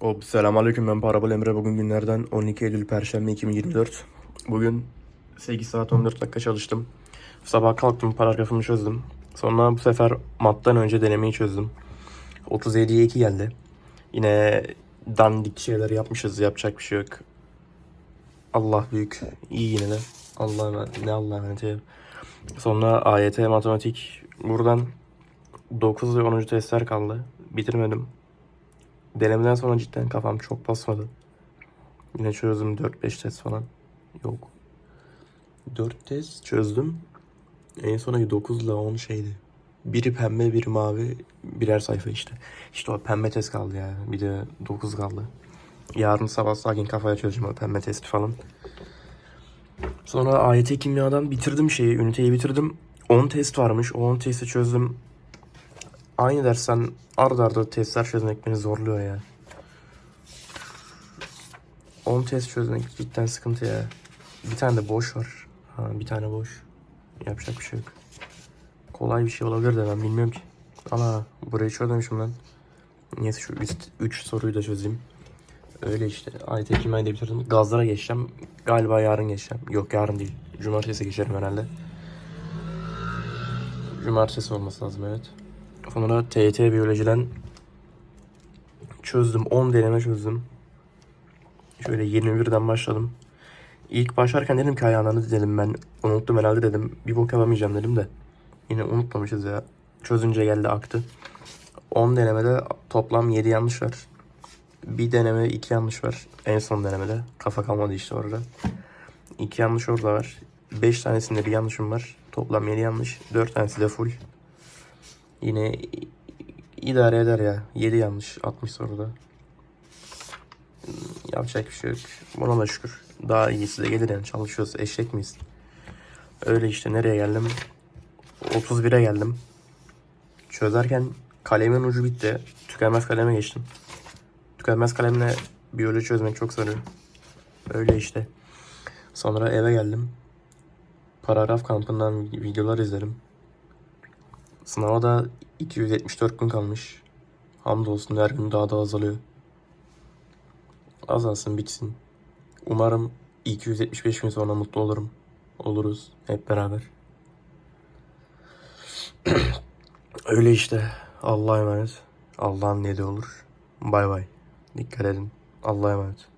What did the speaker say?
Hop selamünaleyküm ben Parabol Emre. Bugün günlerden 12 Eylül Perşembe 2024. Bugün 8 saat 14 dakika çalıştım. Sabah kalktım paragrafımı çözdüm. Sonra bu sefer mattan önce denemeyi çözdüm. 37'ye 2 geldi. Yine dandik şeyler yapmışız yapacak bir şey yok. Allah büyük. İyi yine de. Allah ne Allah ya. Sonra AYT matematik buradan 9 ve 10. testler kaldı. Bitirmedim. Denemeden sonra cidden kafam çok basmadı. Yine çözdüm 4-5 test falan. Yok. 4 test çözdüm. En sonraki 9 ile 10 şeydi. Biri pembe, biri mavi. Birer sayfa işte. İşte o pembe test kaldı ya. Bir de 9 kaldı. Yarın sabah sakin kafaya çözeceğim o pembe testi falan. Sonra AYT kimyadan bitirdim şeyi, üniteyi bitirdim. 10 test varmış. O 10 testi çözdüm. Aynı dersten arda arda testler çözmek beni zorluyor ya. 10 test çözmek cidden sıkıntı ya. Bir tane de boş var. Ha, bir tane boş. Yapacak bir şey yok. Kolay bir şey olabilir de ben bilmiyorum ki. Ana burayı çözmemişim lan. Neyse şu 3 soruyu da çözeyim. Öyle işte. AYT kimyayı da bitirdim. Gazlara geçeceğim. Galiba yarın geçeceğim. Yok yarın değil. Cumartesi geçerim herhalde. Cumartesi olması lazım evet. Sonra TYT biyolojiden çözdüm. 10 deneme çözdüm. Şöyle 21'den başladım. İlk başlarken dedim ki ayağını dedim ben unuttum herhalde dedim. Bir bok yapamayacağım dedim de. Yine unutmamışız ya. Çözünce geldi aktı. 10 denemede toplam 7 yanlış var. Bir deneme 2 yanlış var. En son denemede. Kafa kalmadı işte orada. 2 yanlış orada var. 5 tanesinde bir yanlışım var. Toplam 7 yanlış. 4 tanesi de full. Yine idare eder ya. 7 yanlış 60 soruda. Yapacak bir şey yok. Buna da şükür. Daha iyisi de gelir yani çalışıyoruz. Eşek miyiz? Öyle işte nereye geldim? 31'e geldim. Çözerken kalemin ucu bitti. Tükenmez kaleme geçtim. Tükenmez kalemle biyoloji çözmek çok sarıyor. Öyle işte. Sonra eve geldim. Paragraf kampından videolar izledim. Sınava da 274 gün kalmış. Hamdolsun her gün daha da azalıyor. Azalsın bitsin. Umarım 275 gün sonra mutlu olurum. Oluruz hep beraber. Öyle işte. Allah'a emanet. Allah'ın dediği olur. Bay bay. Dikkat edin. Allah'a emanet.